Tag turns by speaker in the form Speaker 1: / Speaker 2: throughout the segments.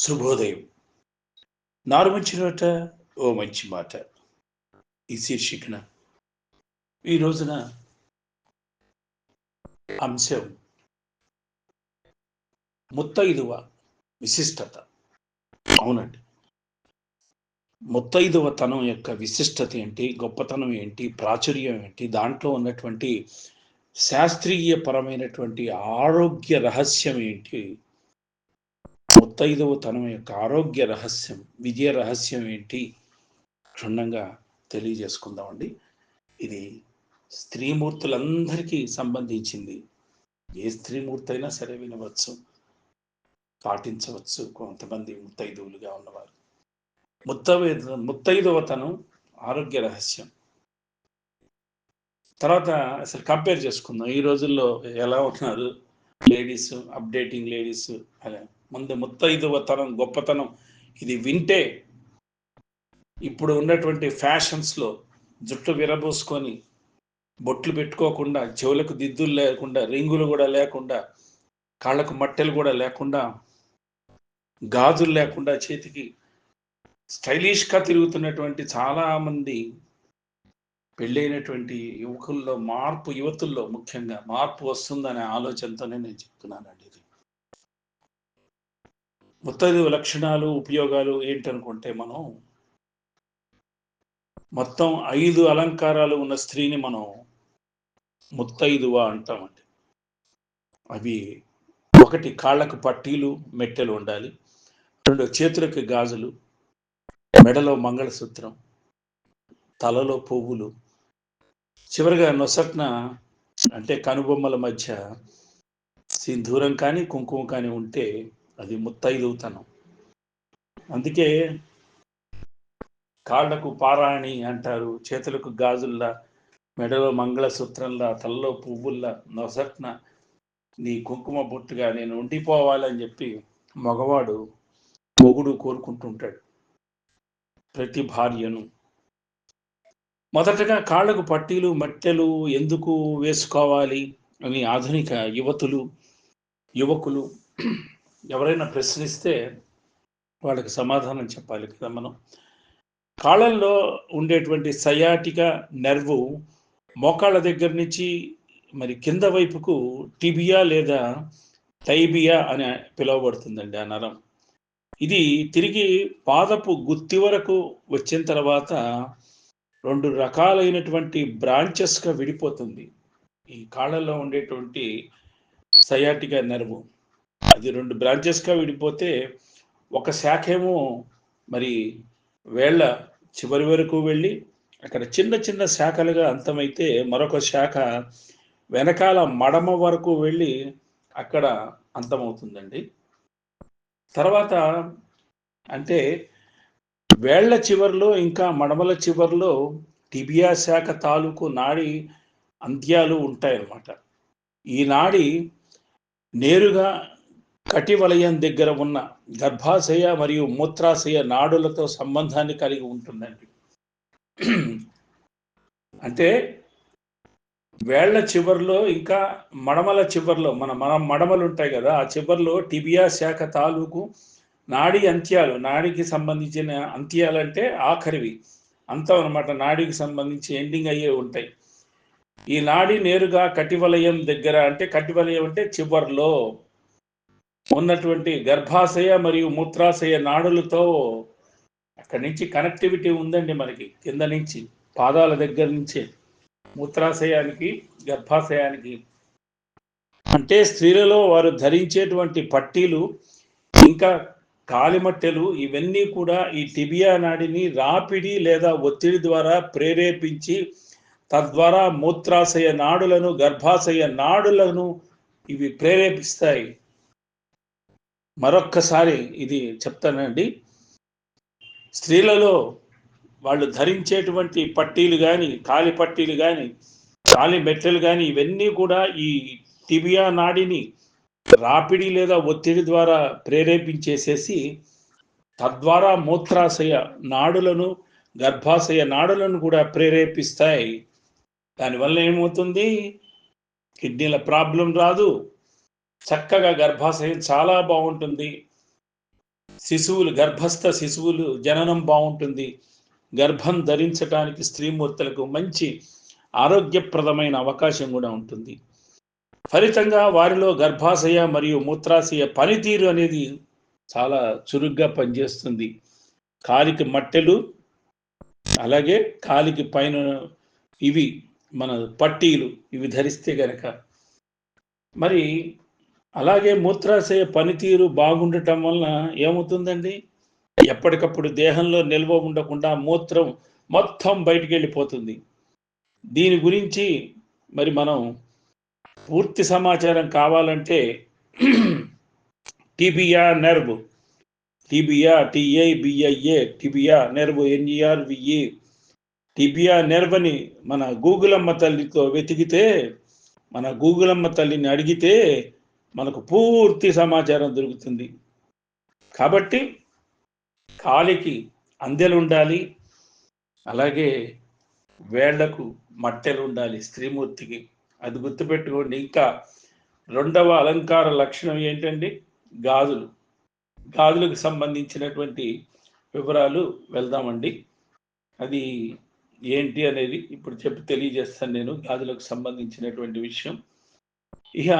Speaker 1: శుభోదయం. నారు మంచి నోట ఓ మంచి మాట. ఈ శీర్షికన. ఈ రోజున అంశం ముత్తైదువ విశిష్టత. అవునండి. ముత్తైదువ తనం యొక్క విశిష్టత ఏంటి గొప్పతనం ఏంటి ప్రాచుర్యం ఏంటి దాంట్లో ఉన్నటువంటి శాస్త్రీయ పరమైనటువంటి ఆరోగ్య రహస్యం ఏంటి ముత్తైదవ తనం యొక్క ఆరోగ్య రహస్యం విజయ రహస్యం ఏంటి? క్షుణ్ణంగా తెలియజేసుకుందామండి. ఇది స్త్రీమూర్తులందరికీ సంబంధించింది. ఏ స్త్రీమూర్తి అయినా సరే వినవచ్చు పాటించవచ్చు కొంతమంది ముత్తైదువులుగా ఉన్నవారు. ముత్తవే ముత్తైదవతనం ఆరోగ్య రహస్యం. తర్వాత అసలు కంపేర్ చేసుకుందాం. ఈ రోజుల్లో ఎలా ఉన్నారు? లేడీస్ అప్డేటింగ్ లేడీస్ అలా ముందు ముత్తైదువతనం గొప్పతనం. ఇది వింటే ఇప్పుడు ఉన్నటువంటి ఫ్యాషన్స్లో జుట్టు విరబోసుకొని బొట్లు పెట్టుకోకుండా చెవులకు దిద్దులు లేకుండా రింగులు కూడా లేకుండా కాళ్ళకు మట్టెలు కూడా లేకుండా గాజులు లేకుండా చేతికి స్టైలిష్గా తిరుగుతున్నటువంటి చాలామంది పెళ్ళైనటువంటి యువకుల్లో మార్పు యువతుల్లో ముఖ్యంగా మార్పు వస్తుందనే ఆలోచనతోనే నేను చెప్తున్నానండి ఇది. ముత్తైదు లక్షణాలు ఉపయోగాలు ఏంటనుకుంటే మనం మొత్తం ఐదు అలంకారాలు ఉన్న స్త్రీని మనం ముత్తైదువ అంటామండి. అవి ఒకటి కాళ్ళకు పట్టీలు మెట్టెలు ఉండాలి. రెండు చేతులకు గాజులు మెడలో మంగళసూత్రం తలలో పువ్వులు. చివరిగా నొసట్న అంటే కనుబొమ్మల మధ్య సింధూరం కానీ కుంకుమ కానీ ఉంటే అది ముత్తైదువుతనం అందుకే కాళ్ళకు పారాణి అంటారు చేతులకు గాజుల్లా మెడలో మంగళసూత్రంలా తలలో పువ్వుల్లా నొసట్న నీ కుంకుమ బొట్టుగా నేను ఉండిపోవాలని చెప్పి మగవాడు మొగుడు కోరుకుంటుంటాడు ప్రతి భార్యను. మొదటగా కాళ్ళకు పట్టీలు మట్టెలు ఎందుకు వేసుకోవాలి అని ఆధునిక యువతులు యువకులు ఎవరైనా ప్రశ్నిస్తే వాళ్ళకి సమాధానం చెప్పాలి కదా మనం. కాళ్ళల్లో ఉండేటువంటి సయాటిక నెర్వు మోకాళ్ళ దగ్గర నుంచి మరి కింద వైపుకు టిబియా లేదా టైబియా అని పిలువబడుతుందండి ఆ నరం. ఇది తిరిగి పాదపు గుత్తి వరకు వచ్చిన తర్వాత రెండు రకాలైనటువంటి బ్రాంచెస్గా విడిపోతుంది. ఈ కాళ్ళలో ఉండేటువంటి సయాటిక నెర్వు. అది రెండు బ్రాంచెస్గా విడిపోతే ఒక శాఖ ఏమో మరి వేళ్ళ చివరి వరకు వెళ్ళి అక్కడ చిన్న చిన్న శాఖలుగా అంతమైతే మరొక శాఖ వెనకాల మడమ వరకు వెళ్ళి అక్కడ అంతమవుతుందండి. తర్వాత అంటే వేళ్ళ చివరిలో ఇంకా మడమల చివరిలో టిబియా శాఖ తాలూకు నాడి అంత్యాలు ఉంటాయన్నమాట. ఈ నాడి నేరుగా కటివలయం దగ్గర ఉన్న గర్భాశయ మరియు మూత్రాశయ నాడులతో సంబంధాన్ని కలిగి ఉంటుందండి. అంటే వేళ్ళ చివర్లో ఇంకా మడమల చివర్లో మన మన మడమలు ఉంటాయి కదా ఆ చివర్లో టిబియా శాఖ తాలూకు నాడి అంత్యాలు నాడికి సంబంధించిన అంత్యాలు అంటే ఆఖరివి. అంతం అనమాట నాడికి సంబంధించి ఎండింగ్ అయ్యే ఉంటాయి. ఈ నాడి నేరుగా కటివలయం దగ్గర అంటే కటివలయం అంటే చివర్లో. ఉన్నటువంటి గర్భాశయ మరియు మూత్రాశయ నాడులతో అక్కడి నుంచి కనెక్టివిటీ ఉందండి మనకి. కింద నుంచి పాదాల దగ్గర నుంచే మూత్రాశయానికి గర్భాశయానికి. అంటే స్త్రీలలో వారు ధరించేటువంటి పట్టీలు ఇంకా కాలిమట్టెలు ఇవన్నీ కూడా ఈ టిబియా నాడిని రాపిడి లేదా ఒత్తిడి ద్వారా ప్రేరేపించి తద్వారా మూత్రాశయ నాడులను గర్భాశయ నాడులను ఇవి ప్రేరేపిస్తాయి. మరొక్కసారి ఇది చెప్తానండి. స్త్రీలలో వాళ్ళు ధరించేటువంటి పట్టీలు కానీ కాలి పట్టీలు కానీ కాలి మెట్టెలు కానీ ఇవన్నీ కూడా ఈ టిబియా నాడిని రాపిడి లేదా ఒత్తిడి ద్వారా ప్రేరేపించేసేసి తద్వారా మూత్రాశయ నాడులను గర్భాశయ నాడులను కూడా ప్రేరేపిస్తాయి. దానివల్ల ఏమవుతుంది? కిడ్నీల ప్రాబ్లం రాదు. చక్కగా గర్భాశయం చాలా బాగుంటుంది. శిశువులు గర్భస్థ శిశువులు జననం బాగుంటుంది. గర్భం ధరించడానికి స్త్రీమూర్తులకు మంచి ఆరోగ్యప్రదమైన అవకాశం కూడా ఉంటుంది. ఫలితంగా వారిలో గర్భాశయ మరియు మూత్రాశయ పనితీరు అనేది చాలా చురుగ్గా పనిచేస్తుంది. కాలికి మట్టెలు అలాగే కాలికి పైన ఇవి మన పట్టీలు ఇవి ధరిస్తే గనక. మరి అలాగే మూత్రాశయ పనితీరు బాగుండటం వలన ఏమవుతుందండి? ఎప్పటికప్పుడు దేహంలో నిల్వ ఉండకుండా మూత్రం మొత్తం బయటికి వెళ్ళిపోతుంది. దీని గురించి మరి మనం పూర్తి సమాచారం కావాలంటే tibia nerve. Tibia T I B I A tibia nerve N E R V E tibia nerve అని మన గూగుల్ అమ్మ తల్లితో వెతికితే మన గూగుల్ అమ్మ తల్లిని అడిగితే మనకు పూర్తి సమాచారం దొరుకుతుంది. కాబట్టి కాలికి అందెలు ఉండాలి అలాగే వేళ్ళకు మట్టెలు ఉండాలి స్త్రీమూర్తికి. అది గుర్తుపెట్టుకోండి. ఇంకా రెండవ అలంకార లక్షణం ఏంటండి? గాజులు. గాజులకు సంబంధించినటువంటి వివరాలు వెళ్దామండి. అది ఏంటి అనేది ఇప్పుడు చెప్పి తెలియజేస్తాను నేను. గాజులకు సంబంధించినటువంటి విషయం. ఇక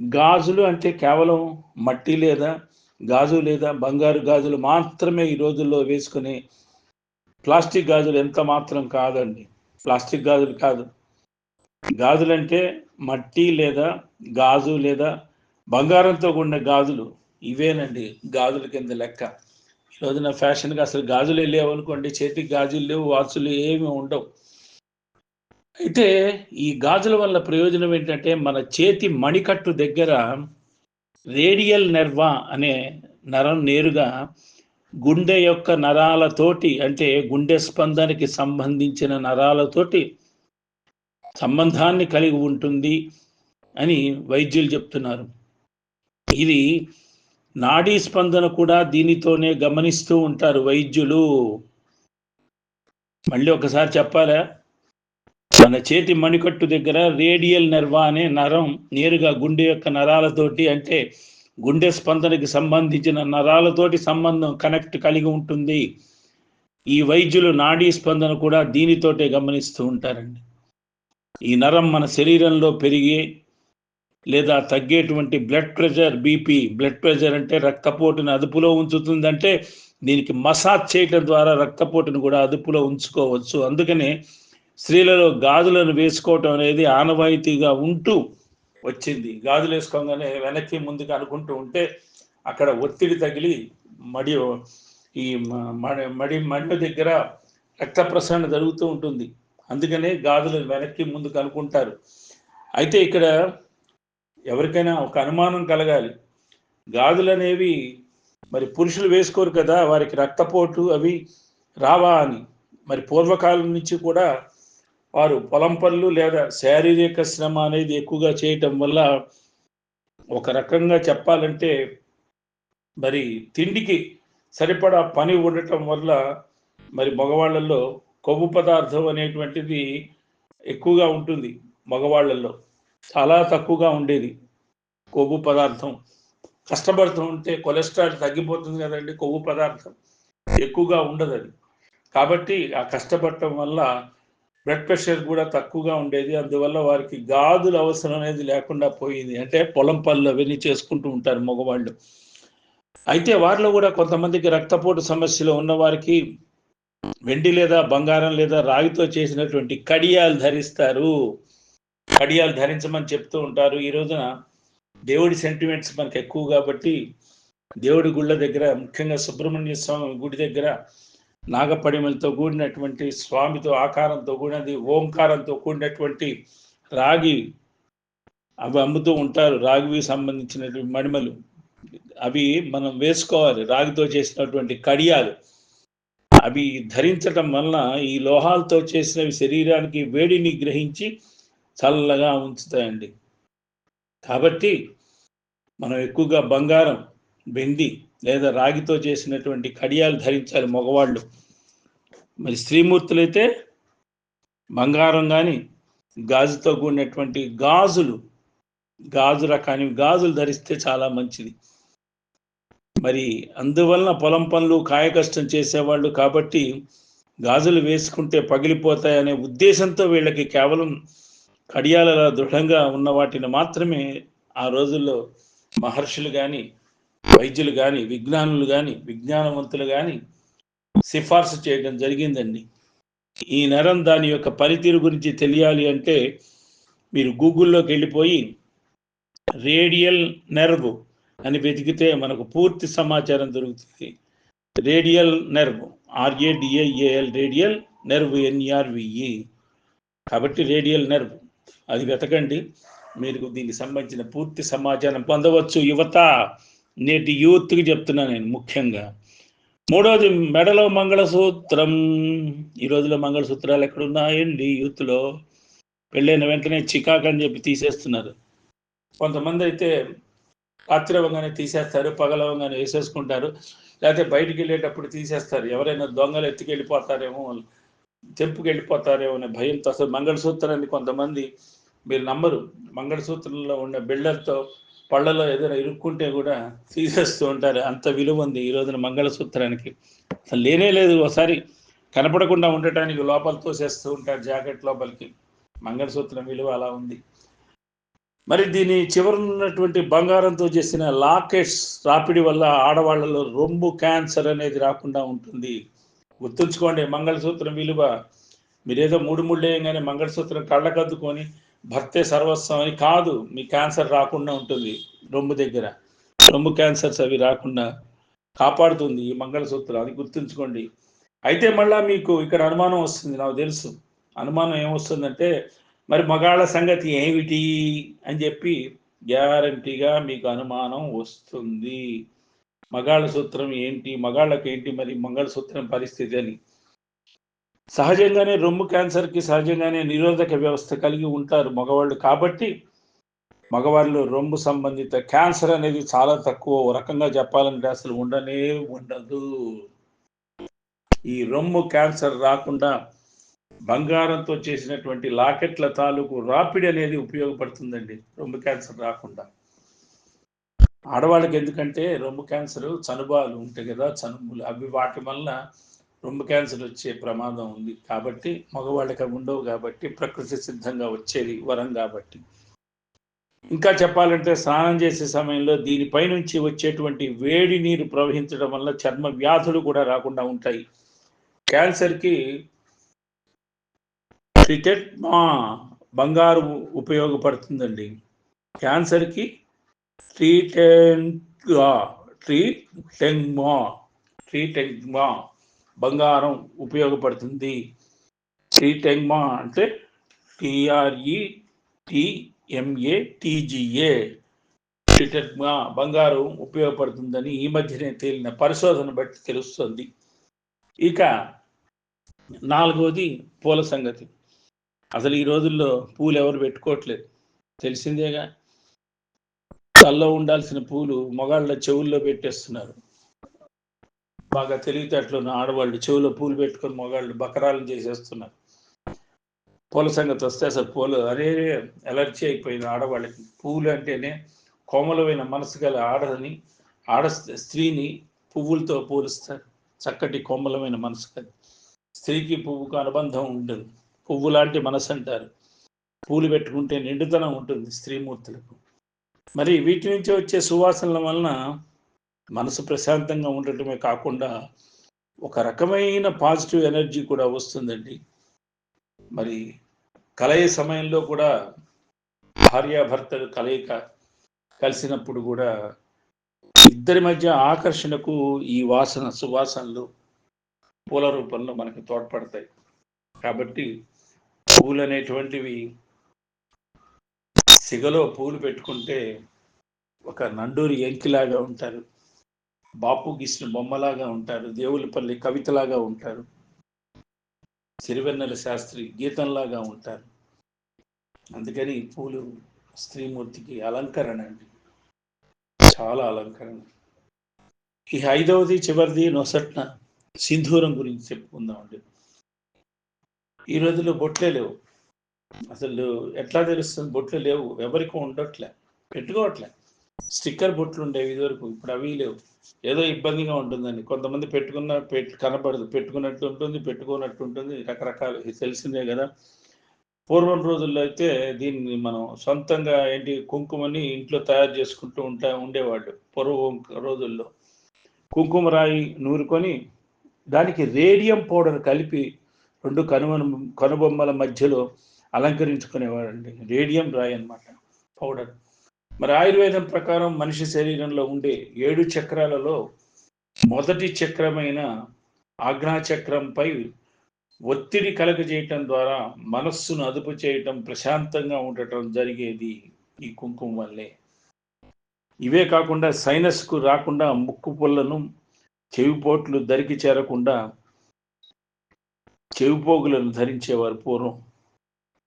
Speaker 1: గాజులు అంటే కేవలం మట్టి లేదా గాజు లేదా బంగారు గాజులు మాత్రమే ఈ రోజుల్లో వేసుకునే ప్లాస్టిక్ గాజులు ఎంత మాత్రం కాదండి. ప్లాస్టిక్ గాజులు కాదు. గాజులంటే మట్టి లేదా గాజు లేదా బంగారంతో కూడిన గాజులు ఇవేనండి గాజుల కింద లెక్క. ఈ రోజున ఫ్యాషన్గా అసలు గాజులు లేవనుకోండి చేతికి గాజులు లేవు వాచులు ఏమి ఉండవు. అయితే ఈ గాజుల వల్ల ప్రయోజనం ఏంటంటే మన చేతి మణికట్టు దగ్గర రేడియల్ నెర్వా అనే నరం నేరుగా గుండె యొక్క నరాలతోటి అంటే గుండె స్పందనకి సంబంధించిన నరాలతోటి సంబంధాన్ని కలిగి ఉంటుంది అని వైద్యులు చెప్తున్నారు. ఇది నాడీ స్పందన కూడా దీనితోనే గమనిస్తూ ఉంటారు వైద్యులు. మళ్ళీ ఒకసారి చెప్పాలా? మన చేతి మణికట్టు దగ్గర రేడియల్ నర్వా అనే నరం నేరుగా గుండె యొక్క నరాలతోటి అంటే గుండె స్పందనకి సంబంధించిన నరాలతోటి సంబంధం కనెక్ట్ కలిగి ఉంటుంది. ఈ వైద్యులు నాడీ స్పందన కూడా దీనితోటే గమనిస్తూ ఉంటారండి. ఈ నరం మన శరీరంలో పెరిగి లేదా తగ్గేటువంటి blood pressure BP blood pressure అంటే రక్తపోటును అదుపులో ఉంచుతుందంటే దీనికి మసాజ్ చేయటం ద్వారా రక్తపోటును కూడా అదుపులో ఉంచుకోవచ్చు. అందుకనే స్త్రీలలో గాజులను వేసుకోవటం అనేది ఆనవాయితీగా ఉంటూ వచ్చింది. గాజులు వేసుకోగానే వెనక్కి ముందుకు అనుకుంటూ ఉంటే అక్కడ ఒత్తిడి తగిలి మడి ఈ మడి మడి మడి దగ్గర రక్త ప్రసరణ జరుగుతూ ఉంటుంది. అందుకనే గాజులు వెనక్కి ముందుకు అనుకుంటారు. అయితే ఇక్కడ ఎవరికైనా ఒక అనుమానం కలగాలి. గాజులు అనేవి మరి పురుషులు వేసుకోరు కదా వారికి రక్తపోటు అవి రావా అని. మరి పూర్వకాలం నుంచి కూడా వారు పొలం పనులు లేదా శారీరక శ్రమ అనేది ఎక్కువగా చేయటం వల్ల ఒక రకంగా చెప్పాలంటే మరి తిండికి సరిపడా పని ఉండటం వల్ల మరి మగవాళ్ళల్లో కొవ్వు పదార్థం అనేటువంటిది ఎక్కువగా ఉంటుంది మగవాళ్ళల్లో. చాలా తక్కువగా ఉండేది కొవ్వు పదార్థం. కష్టపడుతూ ఉంటే కొలెస్ట్రాల్ తగ్గిపోతుంది కదండి కొవ్వు పదార్థం. ఎక్కువగా ఉండదు అది. కాబట్టి ఆ కష్టపడటం వల్ల బ్లడ్ ప్రెషర్ కూడా తక్కువగా ఉండేది. అందువల్ల వారికి గాదుల అవసరం అనేది లేకుండా పోయింది. అంటే పొలం పనులు అవన్నీ చేసుకుంటూ ఉంటారు మగవాళ్ళు. అయితే వారిలో కూడా కొంతమందికి రక్తపోటు సమస్యలు ఉన్న వారికి వెండి లేదా బంగారం లేదా రాగితో చేసినటువంటి కడియాలు ధరిస్తారు. కడియాలు ధరించమని చెప్తూ ఉంటారు. ఈ రోజున దేవుడి సెంటిమెంట్స్ మనకు ఎక్కువ కాబట్టి దేవుడి గుళ్ళ దగ్గర ముఖ్యంగా సుబ్రహ్మణ్య స్వామి గుడి దగ్గర నాగపడిమలతో కూడినటువంటి స్వామితో ఆకారంతో కూడినది ఓంకారంతో కూడినటువంటి రాగి అవి అమ్ముతూ ఉంటారు. రాగివి సంబంధించినటువంటి మణిమలు. అవి మనం వేసుకోవాలి. రాగితో చేసినటువంటి కడియాలు. అవి ధరించటం వలన ఈ లోహాలతో చేసినవి శరీరానికి వేడిని గ్రహించి చల్లగా ఉంచుతాయండి. కాబట్టి మనం ఎక్కువగా బంగారం వెండి లేదా రాగితో చేసినటువంటి కడియాలు ధరించాలి మగవాళ్ళు. మరి స్త్రీమూర్తులైతే బంగారం కానీ గాజుతో కూడినటువంటి గాజులు గాజు రకాని గాజులు ధరిస్తే చాలా మంచిది. మరి అందువలన పొలం పనులు కాయకష్టం చేసేవాళ్ళు కాబట్టి గాజులు వేసుకుంటే పగిలిపోతాయనే ఉద్దేశంతో వీళ్ళకి కేవలం కడియాలలో దృఢంగా ఉన్న వాటిని మాత్రమే ఆ రోజుల్లో మహర్షులు కానీ వైద్యులు కానీ విజ్ఞానులు కానీ విజ్ఞానవంతులు కానీ సిఫార్సు చేయడం జరిగిందండి. ఈ నరం దాని యొక్క పనితీరు గురించి తెలియాలి అంటే మీరు గూగుల్లోకి వెళ్ళిపోయి రేడియల్ నెర్వ్ అని వెతికితే మనకు పూర్తి సమాచారం దొరుకుతుంది. Radial nerve R A D A A L radial nerve N R V E కాబట్టి రేడియల్ నెర్వ్ అది వెతకండి. మీరు దీనికి సంబంధించిన పూర్తి సమాచారం పొందవచ్చు యువత. నేటి యూత్కి చెప్తున్నా నేను ముఖ్యంగా. మూడవది మెడలో మంగళసూత్రం. ఈ రోజులో మంగళసూత్రాలు ఎక్కడున్నాయండి యూత్లో? పెళ్ళైన వెంటనే చికాక్ అని చెప్పి తీసేస్తున్నారు. కొంతమంది అయితే రాత్రి తీసేస్తారు పగలవంగానే వేసేసుకుంటారు. లేకపోతే బయటికి వెళ్ళేటప్పుడు తీసేస్తారు. ఎవరైనా దొంగలు ఎత్తుకెళ్ళిపోతారేమో తెంపుకి వెళ్ళిపోతారేమో అనే భయంతో. అసలు మంగళసూత్రాన్ని కొంతమంది మీరు నమ్మరు. మంగళసూత్రంలో ఉన్న బిళ్ళలతో పళ్ళలో ఏదైనా ఇరుక్కుంటే కూడా తీసేస్తూ ఉంటారు. అంత విలువ ఉంది ఈ రోజున మంగళసూత్రానికి. అసలు లేనే లేదు ఒకసారి కనపడకుండా ఉండటానికి లోపల తోసేస్తూ ఉంటారు జాకెట్ లోపలికి. మంగళసూత్రం విలువ అలా ఉంది. మరి దీని చివరన ఉన్నటువంటి బంగారంతో చేసిన లాకెట్స్ రాపిడి వల్ల ఆడవాళ్ళలో రొమ్ము క్యాన్సర్ అనేది రాకుండా ఉంటుంది. గుర్తుంచుకోండి మంగళసూత్రం విలువ. మీరేదో మూడు మూడు వేయంగానే మంగళసూత్రం కళ్ళకద్దుకొని భర్తే సర్వస్వం అని కాదు మీ క్యాన్సర్ రాకుండా ఉంటుంది రొమ్ము దగ్గర. రొమ్ము క్యాన్సర్స్ అవి రాకుండా కాపాడుతుంది ఈ మంగళసూత్రం అది గుర్తుంచుకోండి. అయితే మళ్ళీ మీకు ఇక్కడ అనుమానం వస్తుంది నాకు తెలుసు. అనుమానం ఏమొస్తుందంటే మరి మగాళ్ళ సంగతి ఏమిటి అని చెప్పి గ్యారంటీగా మీకు అనుమానం వస్తుంది. మగాళ్ళ సూత్రం ఏంటి మగాళ్ళకి ఏంటి మరి మంగళసూత్రం పరిస్థితి అని. సహజంగానే రొమ్ము క్యాన్సర్కి సహజంగానే నిరోధక వ్యవస్థ కలిగి ఉంటారు మగవాళ్ళు. కాబట్టి మగవాళ్ళు రొమ్ము సంబంధిత క్యాన్సర్ అనేది చాలా తక్కువ. రకంగా చెప్పాలంటే అసలు ఉండనే ఉండదు. ఈ రొమ్ము క్యాన్సర్ రాకుండా బంగారంతో చేసినటువంటి లాకెట్ల తాలూకు రాపిడి అనేది ఉపయోగపడుతుందండి. రొమ్ము క్యాన్సర్ రాకుండా. ఆడవాళ్ళకి ఎందుకంటే రొమ్ము క్యాన్సర్ చనుబాలు ఉంటాయి కదా చనుములు. అవి వాటి వల్ల రొమ్ము క్యాన్సర్ వచ్చే ప్రమాదం ఉంది కాబట్టి మగవాళ్ళకి ఉండవు కాబట్టి ప్రకృతి సిద్ధంగా వచ్చేది వరం కాబట్టి. ఇంకా చెప్పాలంటే స్నానం చేసే సమయంలో దీనిపై నుంచి వచ్చేటువంటి వేడి నీరు ప్రవహించడం వల్ల చర్మ వ్యాధులు కూడా రాకుండా ఉంటాయి. క్యాన్సర్కి ట్రిటెడ్ మా బంగారు ఉపయోగపడుతుందండి. క్యాన్సర్కి ట్రీటెంట్గా ట్రీటెంగ్మా ట్రీటెంగ్మా బంగారం ఉపయోగపడుతుంది. ట్రీటెంగ్మా అంటే టిఆర్ఈ టిఎంఏ టీజీఏ ట్రీటెంగ్మా బంగారం ఉపయోగపడుతుందని ఈ మధ్యనే తేలిన పరిశోధన బట్టి తెలుస్తుంది. ఇక నాలుగవది పూల సంగతి. అసలు ఈ రోజుల్లో పూలు ఎవరు పెట్టుకోవట్లేదు. తెలిసిందేగా? తల్లో ఉండాల్సిన పూలు మొగాళ్ళ చెవుల్లో పెట్టేస్తున్నారు. బాగా తెలివితేటలు ఉన్న ఆడవాళ్ళు చెవులో పూలు పెట్టుకొని మగాళ్ళు బకరాలను చేసేస్తున్నారు. పూల సంగతి వస్తే అసలు పూలు అరే ఎలర్జీ అయిపోయింది ఆడవాళ్ళకి. పూలు అంటేనే కోమలమైన మనసు గల ఆడని ఆడ స్త్రీని పువ్వులతో పోలుస్తారు. చక్కటి కోమలమైన మనసు గల స్త్రీకి పువ్వుకు అనుబంధం ఉంటుంది పువ్వు లాంటి మనసు అంటారు. పూలు పెట్టుకుంటే నిండుతనం ఉంటుంది స్త్రీమూర్తులకు. మరి వీటి నుంచి వచ్చే సువాసనల వలన మనసు ప్రశాంతంగా ఉండటమే కాకుండా ఒక రకమైన పాజిటివ్ ఎనర్జీ కూడా వస్తుందండి. మరి కలయ సమయంలో కూడా భార్యాభర్తలు కలయిక కలిసినప్పుడు కూడా ఇద్దరి మధ్య ఆకర్షణకు ఈ వాసన సువాసనలు పూల రూపంలో మనకు తోడ్పడతాయి. కాబట్టి పూలు అనేటువంటివి సిగలో పూలు పెట్టుకుంటే ఒక నండూరి ఎంకిలాగా ఉంటారు. బాపు గీసిన బొమ్మలాగా ఉంటారు దేవులపల్లి కవితలాగా ఉంటారు సిరివెన్నెల శాస్త్రి గీతంలాగా ఉంటారు. అందుకని పూలు స్త్రీమూర్తికి అలంకరణ అండి. చాలా అలంకరణ. ఈ ఐదవది చివరిది నొసట్న సింధూరం గురించి చెప్పుకుందామండి ఈ రోజుల్లో బొట్లే లేవు. అసలు ఎట్లా తెలుస్తుంది? బొట్లు లేవు. ఎవరికి ఉండట్లే. పెట్టుకోవట్లే. స్టిక్కర్ బొట్లు ఉండేవి ఇదివరకు ఇప్పుడు అవి లేవు. ఏదో ఇబ్బందిగా ఉంటుందండి. కొంతమంది పెట్టుకున్న పెట్టు కనబడదు. పెట్టుకున్నట్టు ఉంటుంది పెట్టుకున్నట్టు ఉంటుంది. రకరకాలు తెలిసిందే కదా. పూర్వం రోజుల్లో అయితే దీన్ని మనం సొంతంగా ఏంటి కుంకుమని ఇంట్లో తయారు చేసుకుంటూ ఉంటా ఉండేవాళ్ళు పూర్వం రోజుల్లో. కుంకుమ రాయి నూరుకొని దానికి రేడియం పౌడర్ కలిపి రెండు కనుమ కనుబొమ్మల మధ్యలో అలంకరించుకునేవాడండి రేడియం రాయి అన్నమాట పౌడర్. మరి ఆయుర్వేదం ప్రకారం మనిషి శరీరంలో ఉండే ఏడు చక్రాలలో మొదటి చక్రమైన ఆజ్ఞాచక్రంపై ఒత్తిడి కలగజేయటం ద్వారా మనస్సును అదుపు చేయటం ప్రశాంతంగా ఉండటం జరిగేది ఈ కుంకుమ వల్లే. ఇవే కాకుండా సైనస్కు రాకుండా ముక్కు పుల్లను చెవిపోట్లు దరికి చేరకుండా చెవిపోగులను ధరించేవారు పూర్వం.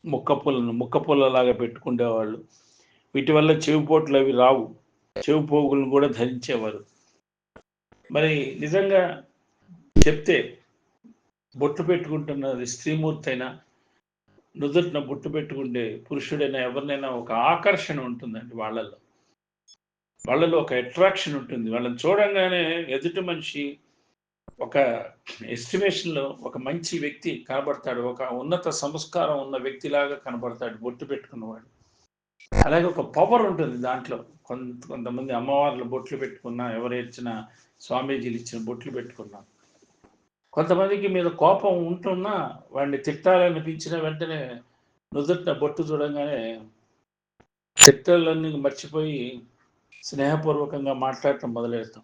Speaker 1: ముక్క పుల్లను ముక్క పుల్లలాగా పెట్టుకునేవాళ్ళు వీటి వల్ల చెవిపోట్లు అవి రావు. చెవిపోగులను కూడా ధరించేవారు. మరి నిజంగా చెప్తే బొట్టు పెట్టుకుంటున్నది స్త్రీమూర్తి అయినా నుదుటిన బొట్టు పెట్టుకుంటే పురుషుడైనా ఎవరినైనా ఒక ఆకర్షణ ఉంటుందండి వాళ్ళలో వాళ్ళలో ఒక అట్రాక్షన్ ఉంటుంది. వాళ్ళని చూడంగానే ఎదుటి మనిషి ఒక ఎస్టిమేషన్లో ఒక మంచి వ్యక్తి కనబడతాడు. ఒక ఉన్నత సంస్కారం ఉన్న వ్యక్తిలాగా కనబడతాడు బొట్టు పెట్టుకున్నవాడు. అలాగే ఒక పవర్ ఉంటుంది దాంట్లో. కొంత కొంతమంది అమ్మవార్లు బొట్లు పెట్టుకున్నా ఎవరు ఇచ్చిన స్వామీజీలు ఇచ్చిన బొట్లు పెట్టుకున్నా. కొంతమందికి మీద కోపం ఉంటున్నా వాడిని తిట్టాలనిపించిన వెంటనే నుదుట బొట్టు చూడంగానే తిట్టాలన్నీ మర్చిపోయి స్నేహపూర్వకంగా మాట్లాడటం మొదలెడతాం.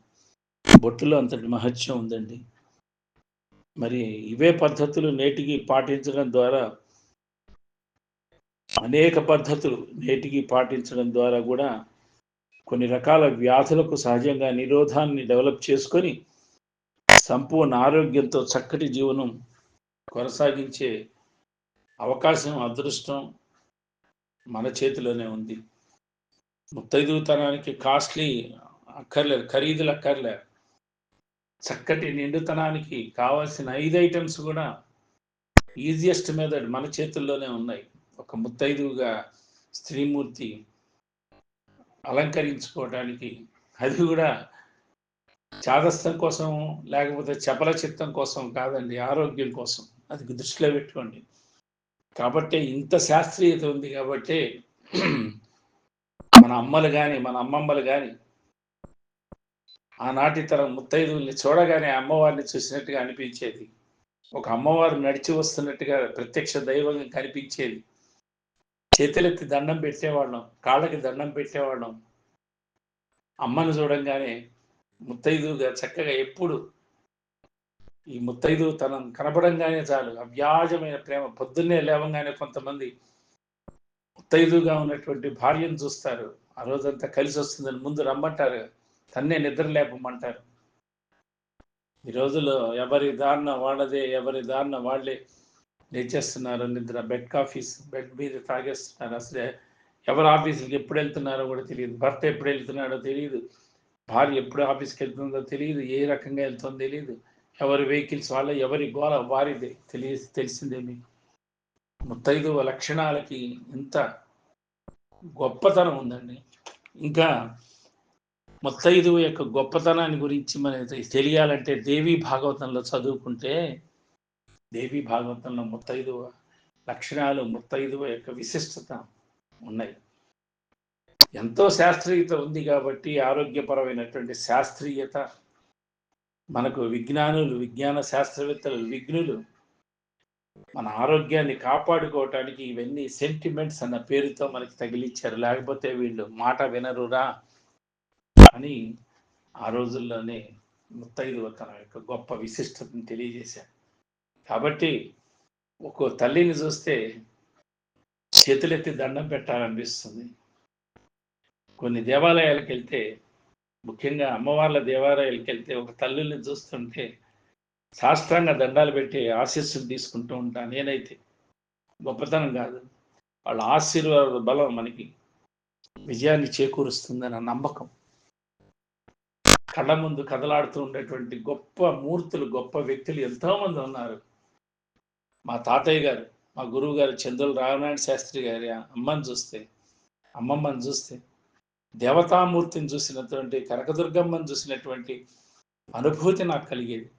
Speaker 1: బొట్టులో అంతటి మహత్యం ఉందండి. మరి ఇవే పద్ధతులు నేటికి పాటించడం ద్వారా అనేక పద్ధతులు నేటికి పాటించడం ద్వారా కూడా కొన్ని రకాల వ్యాధులకు సహజంగా నిరోధాన్ని డెవలప్ చేసుకొని సంపూర్ణ ఆరోగ్యంతో చక్కటి జీవనం కొనసాగించే అవకాశం అదృష్టం మన చేతిలోనే ఉంది. ముత్తైదుతనానికి కాస్ట్లీ అక్కర్లేదు ఖరీదులు అక్కర్లేదు. చక్కటి నిండుతనానికి కావాల్సిన ఐదు ఐటమ్స్ కూడా ఈజియెస్ట్ మెథడ్ మన చేతుల్లోనే ఉన్నాయి. ఒక ముత్తైదువుగా స్త్రీమూర్తి అలంకరించుకోవడానికి అది కూడా చాదస్థం కోసం లేకపోతే చపల చిత్తం కోసం కాదండి ఆరోగ్యం కోసం. అది దృష్టిలో పెట్టుకోండి. కాబట్టి ఇంత శాస్త్రీయత ఉంది కాబట్టి మన అమ్మలు కానీ మన అమ్మమ్మలు కానీ ఆనాటి తరం ముత్తైదువుల్ని చూడగానే అమ్మవారిని చూసినట్టుగా అనిపించేది. ఒక అమ్మవారు నడిచి వస్తున్నట్టుగా ప్రత్యక్ష దైవంగా కనిపించేది. చేతులెత్తి దండం పెట్టేవాళ్ళం కాళ్ళకి దండం పెట్టేవాళ్ళం. అమ్మను చూడంగానే ముత్తైదుగా చక్కగా ఎప్పుడు ఈ ముత్తైదు తనం కనపడంగానే చాలు. అవ్యాజమైన ప్రేమ. పొద్దున్నే లేవంగానే కొంతమంది ముత్తైదుగా ఉన్నటువంటి భార్యను చూస్తారు. ఆ రోజంతా కలిసి వస్తుందని ముందు రమ్మంటారు. తన్నే నిద్ర లేపమంటారు. ఈ రోజుల్లో ఎవరి దారిన వాళ్ళదే ఎవరి దారిన వాళ్ళే. లేచేస్తున్నారు నిద్ర బెడ్ కాఫీస్ బెడ్ మీద తాగేస్తున్నారు. అసలే ఎవరు ఆఫీసుకి ఎప్పుడు వెళ్తున్నారో కూడా తెలియదు. భర్త ఎప్పుడు వెళ్తున్నాడో తెలియదు. భార్య ఎప్పుడు ఆఫీస్కి వెళ్తుందో తెలియదు. ఏ రకంగా వెళ్తుందో తెలియదు. ఎవరి వెహికల్స్ వాళ్ళ ఎవరి గోల వారిదే. తెలియ తెలిసిందే మీకు. ముత్తైదు లక్షణాలకి ఇంత గొప్పతనం ఉందండి. ఇంకా ముత్తైదు యొక్క గొప్పతనాన్ని గురించి మనకి తెలియాలంటే దేవి భాగవతంలో చదువుకుంటే దేవి భాగవతంలో ముత్తైదువ లక్షణాలు ముత్తైదువ యొక్క విశిష్టత ఉన్నాయి. ఎంతో శాస్త్రీయత ఉంది కాబట్టి ఆరోగ్యపరమైనటువంటి శాస్త్రీయత మనకు విజ్ఞానులు విజ్ఞాన శాస్త్రవేత్తలు విఘ్నులు మన ఆరోగ్యాన్ని కాపాడుకోవటానికి ఇవన్నీ సెంటిమెంట్స్ అన్న పేరుతో మనకి తగిలిచ్చారు. లేకపోతే వీళ్ళు మాట వినరురా అని ఆ రోజుల్లోనే ముత్తైదువ తన యొక్క గొప్ప విశిష్టతను తెలియజేశారు. కాబట్టి ఒక తల్లిని చూస్తే చేతులెత్తి దండం పెట్టాలనిపిస్తుంది. కొన్ని దేవాలయాలకు వెళ్తే ముఖ్యంగా అమ్మవార్ల దేవాలయాలకు వెళ్తే ఒక తల్లుల్ని చూస్తుంటే సాష్టాంగ దండాలు పెట్టి ఆశీస్సులు తీసుకుంటూ ఉంటాను. నేనైతే గొప్పతనం కాదు. వాళ్ళ ఆశీర్వాద బలం మనకి విజయాన్ని చేకూరుస్తుందన్న నమ్మకం. కళ్ళ ముందు కదలాడుతూ ఉండేటువంటి గొప్ప మూర్తులు గొప్ప వ్యక్తులు ఎంతోమంది ఉన్నారు. మా తాతయ్య గారు మా గురువు గారు చంద్రుల రామనారాయణ శాస్త్రి గారి అమ్మని చూస్తే అమ్మమ్మని చూస్తే దేవతామూర్తిని చూసినటువంటి కనకదుర్గమ్మని చూసినటువంటి అనుభూతి నాకు కలిగేది.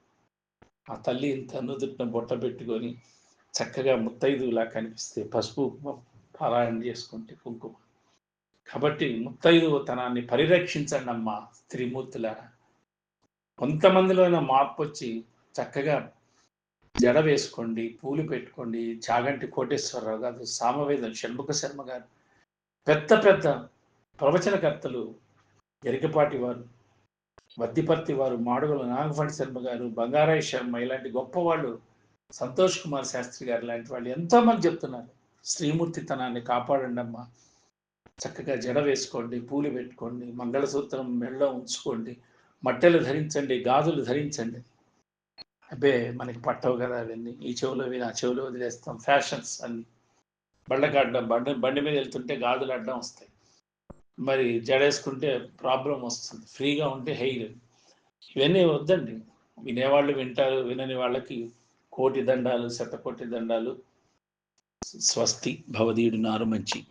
Speaker 1: ఆ తల్లి ఇంత నుదుటిన బొట్ట పెట్టుకొని చక్కగా ముత్తైదులా కనిపిస్తే పసుపు పారాయణ చేసుకుంటే కుంకుమ. కాబట్టి ముత్తైదుతనాన్ని పరిరక్షించండి అమ్మా త్రిమూర్తుల కొంతమందిలోనే మార్పు వచ్చి చక్కగా జడ వేసుకోండి పూలు పెట్టుకోండి చాగంటి కోటేశ్వరరావు గారు సామవేదం షణ్ముఖ శర్మ గారు. పెద్ద పెద్ద ప్రవచనకర్తలు ఎరికపాటి వారు వద్దిపర్తి వారు మాడుగుల నాగఫణి శర్మ గారు బంగారాయ శర్మ ఇలాంటి గొప్ప వాళ్ళు సంతోష్ కుమార్ శాస్త్రి గారు లాంటి వాళ్ళు ఎంతోమంది చెప్తున్నారు. శ్రీమూర్తితనాన్ని కాపాడండి అమ్మా. చక్కగా జడ వేసుకోండి పూలు పెట్టుకోండి మంగళసూత్రం మెడలో ఉంచుకోండి మట్టెలు ధరించండి గాజులు ధరించండి. అబ్బే మనకి పట్టవు కదా అవన్నీ. ఈ చెవులో విని ఆ చెవులో వదిలేస్తాం. ఫ్యాషన్స్ అన్ని. బళ్ళకి అడ్డం బండి బండి మీద వెళ్తుంటే గాజులు అడ్డం వస్తాయి. మరి జడేసుకుంటే ప్రాబ్లం వస్తుంది. ఫ్రీగా ఉంటే హెయిర్. ఇవన్నీ వద్దండి. వినేవాళ్ళు వింటారు వినని వాళ్ళకి కోటి దండాలు శతకోటి దండాలు. స్వస్తి భవదీయుడు నారు మంచి.